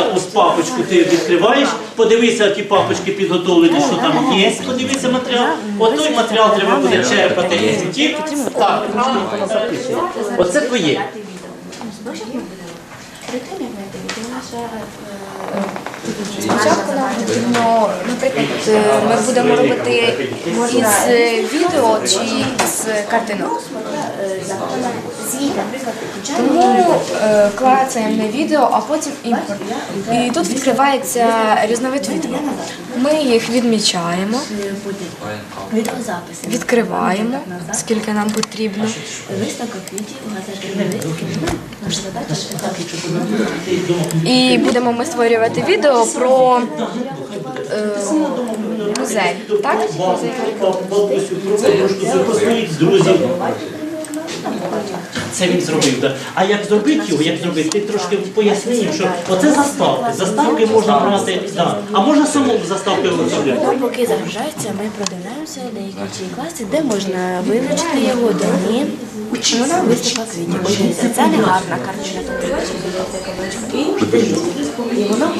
Оце ось папочку ти відкриваєш, подивися, які папочки підготовлені, що там є, подивися матеріал. От той матеріал треба буде черпати. Ті- Так, оце твоє. Спочатку нам потрібно, наприклад, е, ми будемо робити із е, відео чи з картинок. Тому е, клацаємо на відео, а потім імпорт. І тут відкривається різновид відео. Ми їх відмічаємо, відкриваємо, скільки нам потрібно. І будемо ми створювати відео про е, музей. Так? Запросить друзів. Це він зробив. да. А як зробити його, як зробити, ти трошки поясни їм, що оце заставки. Заставки можна брати, да. а можна самому заставки виготовляти. Поки загружається, ми продивляємося деякі ті класи, де можна вивчити його, де ні. Вона виставка квітів. Це не гарна картина, і, вона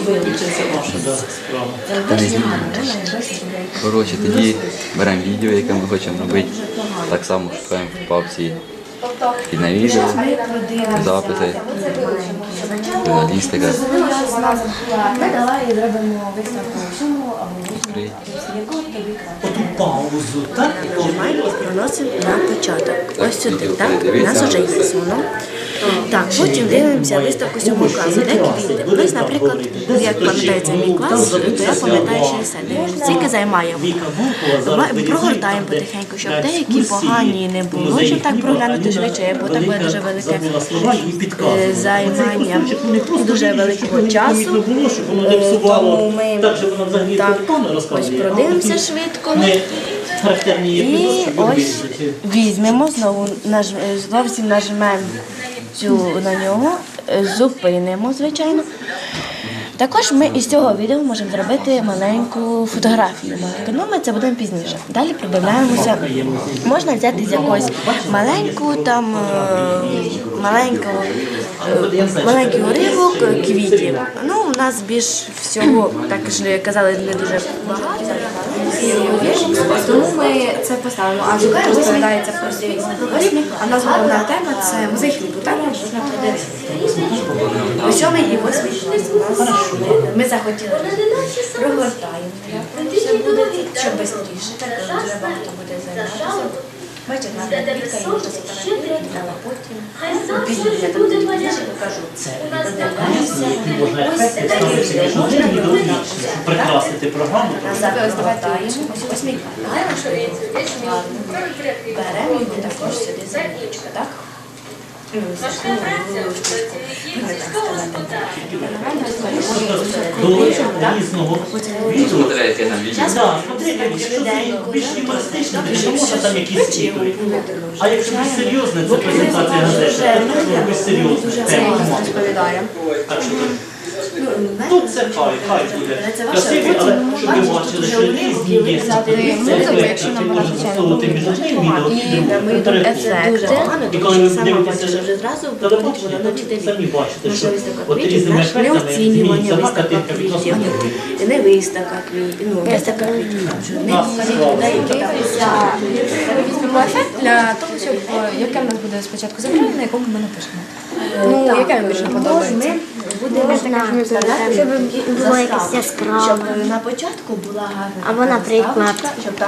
досить Коротше, тоді беремо відео, яке ми хочемо робити. Так само шукаємо в папці і на відео, запити, журналістика. Ми давай зробимо виставку всьому або тобі краще. Оту паузу, так? Нажимаємо і проносимо на початок. Ось сюди, так? У нас вже є воно. Так, потім дивимося виставку сьомого класу, де квіти. Ось, наприклад, як пам'ятається мій клас, то я пам'ятаю 60. Дивимося, скільки займаємо. Ми Прогортаємо потихеньку, щоб деякі погані не було, щоб так проглянути вона швидше, бо там буде дуже велике е, займання дуже великого часу. Е, тому ми так, Ось продивимося швидко. І ось візьмемо знову зовсім нажмемо цю на нього, е, зупинимо, звичайно. Також ми із цього відео можемо зробити маленьку фотографію. Ну, ми це будемо пізніше. Далі придивляємося. Можна взяти з якогось маленьку там е, маленьку, е, маленький уривок квітів. Ну, у нас більш всього, так ж казали, не дуже багато. Тому ми це поставимо. А тут розповідається про світ. А нас головна тема це музей хлібу. Так? У сьомий і восьмий ми захотіли прогортаємо. Щоб швидше, так дуже багато буде займатися. Бачите, гарна квітка, і можна сфотографувати, але потім пізніше, я там пізніше покажу. Це. Ось такі можна щоб прикрасити програму. Загортаємо. Ось восьмий клас. Беремо його також сюди за так? До різного відео. Так, смотрите, якщо це більш юмористичне, то можна там якісь світові. А якщо більш серйозне, це презентація газети, то можна більш серйозне. Так що тут це хай, хай буде красивий, але щоб ви бачили, що різні є музику, якщо нам вона, звичайно, засовувати між одним відео і другим. І тому коли що ви дивитеся телебачення, то самі бачите, що от різними не ефектами змінюється одна виставка картинка відносно другої. не виставка квітів, ну, виставка квітів. Ефект для того, щоб е, яке в нас буде спочатку завдання, на якому ми напишемо. Ну, яке вам більше подобається? Будемо Щоб було якесь яскраве. щоб на початку була гарна Або, наприклад, заставочка, щоб там